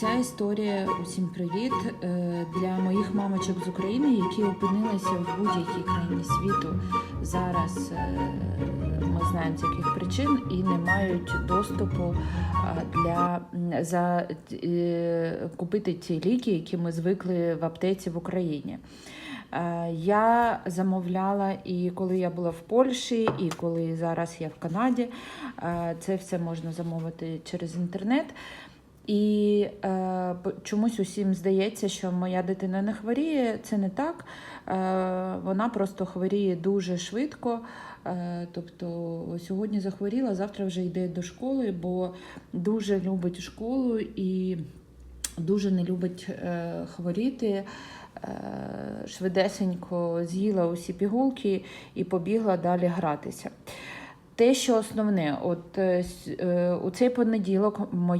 Ця історія усім привіт е, для моїх мамочок з України, які опинилися в будь-якій країні світу зараз. е, Ми знаємо з яких причин і не мають доступу е, для за купити ті ліки, які ми звикли в аптеці в Україні. Я замовляла і коли я була в Польщі, і коли зараз я в Канаді. Це все можна замовити через інтернет. І е, чомусь усім здається, що моя дитина не хворіє. Це не так. Е, вона просто хворіє дуже швидко. Е, тобто сьогодні захворіла, завтра вже йде до школи, бо дуже любить школу і дуже не любить е, хворіти. Е, швидесенько з'їла усі пігулки і побігла далі гратися. Те, що основне, от е, е, у цей понеділок моя